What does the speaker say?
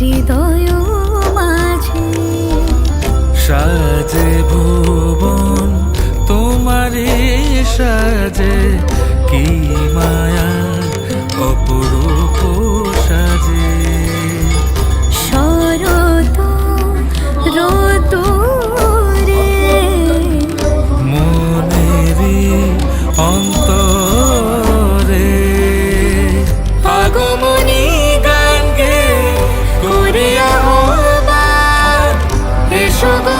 হৃদয় মাঝে। সাজে ভুবন তোমারে সাজে কি মা 说过。